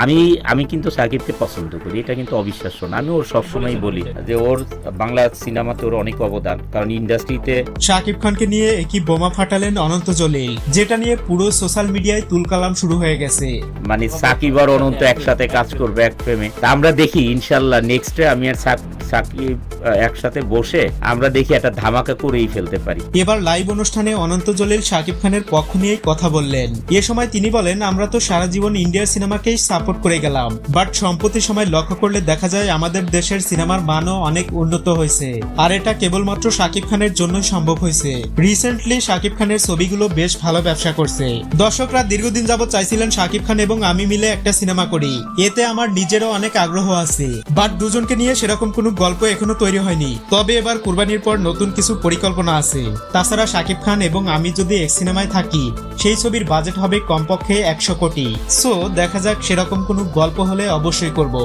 আমি আমি কিন্তু সাকিবকে পছন্দ করি এটা কিন্তু অবিশ্বাস্য না আমি ওর সবসময় বলি। যে ওর বাংলা সিনেমাতে ওর অনেক অবদান কারণ ইন্ডাস্ট্রিতে সাকিব খানকে নিয়ে একই বোমা ফাটালেন অনন্ত জলিল যেটা নিয়ে পুরো সোশ্যাল মিডিয়ায় তুলকালাম শুরু হয়ে গেছে। মানে সাকিব আর অনন্ত একসাথে কাজ করবে এক ফ্রেমে আমরা দেখি ইনশাল্লাহ নেক্সটে আমি আর সাক- সাকিব একসাথে বসে আমরা দেখি একটা ধামাকা করেই ফেলতে পারি। এবার লাইভ অনুষ্ঠানে অনন্ত জলিল শাকিব খানের পক্ষ নিয়েই কথা বললেন। এ সময় তিনি বলেন, আমরা তো সারা জীবন ইন্ডিয়ার সিনেমাকেই সাপোর্ট করে গেলাম। বাট সম্প্রতি সময় লক্ষ্য করলে দেখা যায়, আমাদের দেশের সিনেমার মানও অনেক উন্নত হয়েছে। আর এটা কেবলমাত্র শাকিব খানের জন্যই সম্ভব হয়েছে। রিসেন্টলি শাকিব খানের ছবিগুলো বেশ ভালো ব্যবসা করছে। দর্শকরা দীর্ঘদিন যাবত চাইছিলেন শাকিব খান এবং আমি মিলে একটা সিনেমা করি। এতে আমার নিজেরও অনেক আগ্রহ আছে। বাট দুজনকে নিয়ে সেরকম কোনো গল্প এখনও তৈরি হয়নি। তবে এবার কুরবানির পর নতুন কিছু পরিকল্পনা আছে। তাছাড়া শাকিব খান এবং আমি যদি এক সিনেমায় থাকি, সেই ছবির বাজেট হবে কমপক্ষে একশো কোটি। সো, দেখা যাক সেরকম কোনো গল্প হলে অবশ্যই করব।